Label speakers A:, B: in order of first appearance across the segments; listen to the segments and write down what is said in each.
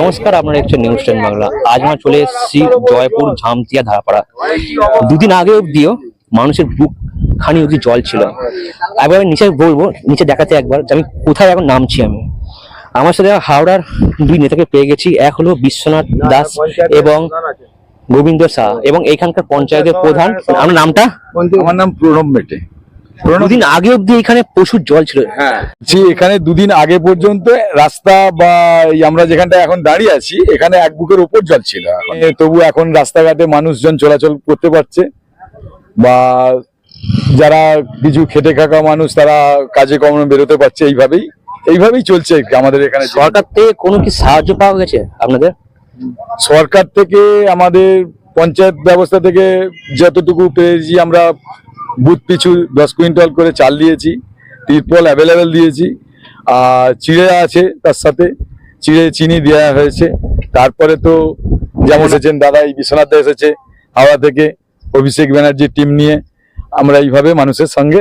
A: নমস্কার, আপনারা দেখছেন নিউজ টেন বাংলা আজ আমার চলে এসেছি জয়পুর ঝামতিয়া ধারাপাড়া। দুদিন আগে অব্দিও মানুষের বুক খানি অব্দি জল ছিল। একবার আমি নিচে বলব, নিচে দেখাতে একবার যে আমি কোথায় এখন নামছি আমি। আমার সাথে হাওড়ার দুই নেতাকে পেয়ে গেছি। এক হলো বিশ্বনাথ দাস এবং গোবিন্দ শাহ এবং এখানকার পঞ্চায়েতের প্রধান আমার নামটা
B: আমার নাম প্রণব মেটে।
A: দুদিন আগে অব্দি এখানে প্রচুর জল ছিল।
B: হ্যাঁ। যে এখানে দুদিন আগে পর্যন্ত রাস্তা বা আমরা যেখানটা এখন দাঁড়িয়ে আছি এখানে এক বুকের উপর জল ছিল। তবু এখন রাস্তাঘাটে মানুষজন চলাচল করতে পারছে। বা যারা কিছু খেটে খাকা মানুষ তারা কাজে কর্মে বেরোতে পারছে এইভাবেই। এইভাবেই চলছে আমাদের এখানে।
A: সরকার থেকে কোনো কি সাহায্য পাওয়া গেছে আপনাদের?
B: সরকার থেকে, আমাদের পঞ্চায়েত ব্যবস্থা থেকে যতটুকু পেয়েছি আমরা বুথ পিছু দশ কুইন্টাল করে চাল দিয়েছি, তিরপল অ্যাভেলেবেল দিয়েছি, আর চিড়ে আছে তার সাথে, চিড়ে চিনি দেওয়া হয়েছে। তারপরে তো যেমন এসেছেন দাদা, এই বিশ্বনাথ এসেছে হাওড়া থেকে, অভিষেক ব্যানার্জির টিম নিয়ে। আমরা এইভাবে মানুষের সঙ্গে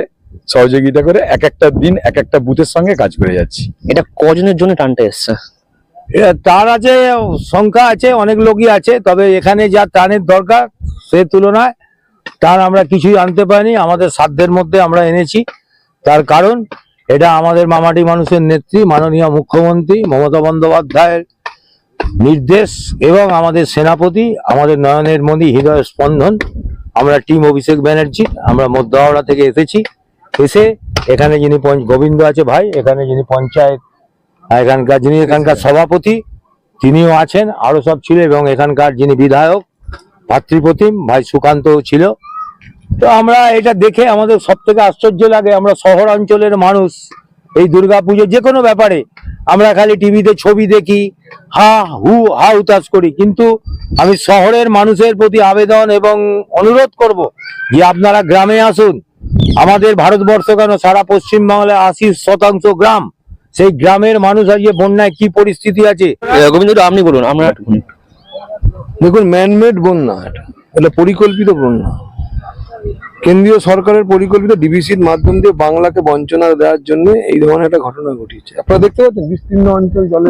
B: সহযোগিতা করে এক একটা দিন, এক একটা বুথের সঙ্গে কাজ করে যাচ্ছি।
A: এটা কজনের জন্য টানটা এসছে?
C: তার আছে, সংখ্যা আছে, অনেক লোকই আছে, তবে এখানে যা টানের দরকার সে তুলনায় তার আমরা কিছুই আনতে পারিনি, আমাদের সাধ্যের মধ্যে আমরা এনেছি। তার কারণ, এটা আমাদের মামাটি মানুষের নেত্রী, মাননীয় মুখ্যমন্ত্রী মমতা বন্দ্যোপাধ্যায়ের নির্দেশ এবং আমাদের সেনাপতি, আমাদের নয়নের মোদী হৃদয় স্পন্দন। আমরা টিম অভিষেক ব্যানার্জি, আমরা মধ্য থেকে এসেছি। এসে এখানে যিনি গোবিন্দ আছে ভাই, এখানে যিনি পঞ্চায়েত এখানকার যিনি এখানকার সভাপতি, তিনিও আছেন আরও সব ছিল এবং এখানকার যিনি বিধায়ক ভাতৃপ্রতিম ভাই সুকান্ত ছিল। তো আমরা এটা দেখে আমাদের সব থেকে আশ্চর্য লাগে, আমরা শহর অঞ্চলের মানুষ, এই দুর্গা পুজো যে কোনো ব্যাপারে আমরা খালি টিভিতে ছবি দেখি, হা, হু, হা উতাস করি। কিন্তু আমি শহরের মানুষের প্রতি আবেদন এবং অনুরোধ করব যে আপনারা গ্রামে আসুন। আমাদের ভারতবর্ষ কেন সারা পশ্চিমবাংলায় আশি শতাংশ গ্রাম সেই গ্রামের মানুষ আজকে বন্যায় কি পরিস্থিতি আছে?
A: গোবিন্দ আপনি বলুন আমরা
D: দেখুন ম্যানমেড বন্যা এটা। এটা পরিকল্পিত বন্যা। কেন্দ্রীয় সরকারের পরিকল্পিত ডিবিসির মাধ্যম দিয়ে বাংলাকে বঞ্চনা দেওয়ার জন্য এই ধরনের একটা ঘটনা ঘটিয়েছে। আপনারা দেখতে পাচ্ছেন বিস্তীর্ণ অঞ্চল জলে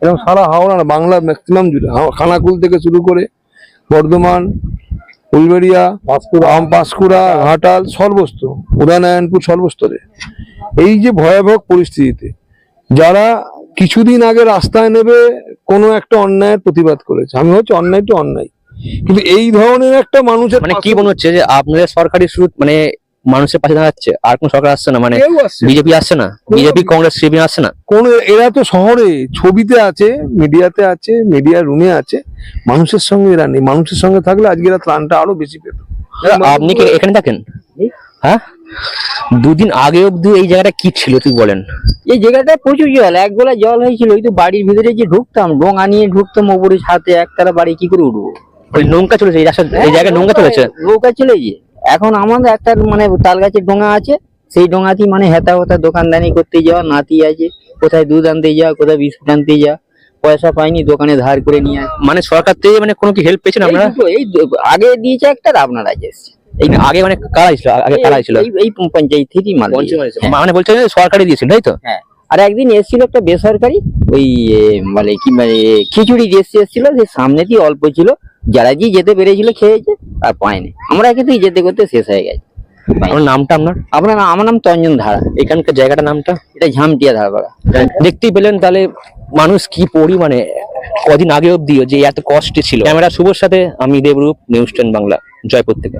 D: এবং সারা হাওড়া না, বাংলা ম্যাক্সিমাম জুড়ে। হাও- খানাকুল থেকে শুরু করে বর্ধমান উলবেড়িয়া আম পাঁশকুড়া ঘাটাল সর্বস্ত। উদয়নারায়ণপুর সর্বস্তরে। এই যে ভয়াবহ পরিস্থিতিতে যারা কিছুদিন আগে রাস্তায় নেবে কোনো একটা অন্যায়ের প্রতিবাদ করেছে। আমি হচ্ছে অন্যায় তো অন্যায়। কিন্তু এই ধরনের একটা মানুষের
A: মানে কি মনে হচ্ছে যে আপনাদের সরকারি শুরু মানে মানুষের পাশে দাঁড়াচ্ছে? আর কোন সরকার আসছে না? মানে। বিজেপি আসছে না। বিজেপি কংগ্রেস সিপিএম আসছে না?
D: কোন এরা তো শহরে ছবিতে আছে মিডিয়াতে আছে মিডিয়া রুমে আছে। মানুষের সঙ্গে এরা নেই। মানুষের সঙ্গে থাকলে আজকে এরা ত্রাণটা আরও বেশি পেত।
A: আপনি কি এখানে থাকেন? হ্যাঁ? দুদিন আগে অব্দি এই জায়গাটা কি ছিল তুই বলেন।
E: এই জায়গাটা প্রচুর জল এক গোলা জল হয়েছিল ওই তো বাড়ির ভিতরে যে ঢুকতাম ডোঙা নিয়ে ঢুকতাম ওপরে ছাতে একতলা বাড়ি কি করে উঠবো?
A: ওই নৌকা চলেছে এই রাস্তা এই জায়গায় নৌকা চলেছে?
E: নৌকা চলে গিয়ে এখন আমাদের একটা মানে তাল গাছের ডোঙা আছে সেই ডোঙাতেই মানে হেতা হোতা দোকানদানি করতে যাওয়া নাতি আছে কোথায় দুধ আনতে যাওয়া কোথায় বিস্কুট আনতে যাওয়া পয়সা পাইনি দোকানে ধার করে নিয়ে।
A: মানে সরকার থেকে মানে কোনো কি হেল্প পেয়েছেন আপনারা?
E: এই আগে দিয়েছে একটা আপনার এসছে
A: এই আগে মানে কারা ছিল আগে কারা ছিল।
E: এই- মাল হ্যাঁ।
A: মানে সরকারি দিয়েছিল তাই তো?
E: হ্যাঁ। আর একদিন এসেছিল একটা বেসরকারি ওই মানে কি মানে খিচুড়ি যে এসেছিল সেই সামনে দিয়ে অল্প ছিল। যারা যে যেতে পেরেছিল খেয়েছে আর পায়নি। আমরা কিন্তু যেতে করতে শেষ হয়ে গেছে।
A: আমার নামটা আপনার?
E: আপনার আমার নাম তঞ্জন ধারা।
A: এখানকার জায়গাটার নামটা?
E: এটা ঝামটিয়া ধারপাড়া
A: দেখতেই পেলেন তাহলে মানুষ কি পরিমাণে কদিন আগে অব্দিও যে এত কষ্টে ছিল। ক্যামেরা শুভর সাথে আমি দেবরূপ নিউজ টেন বাংলা জয়পুর থেকে।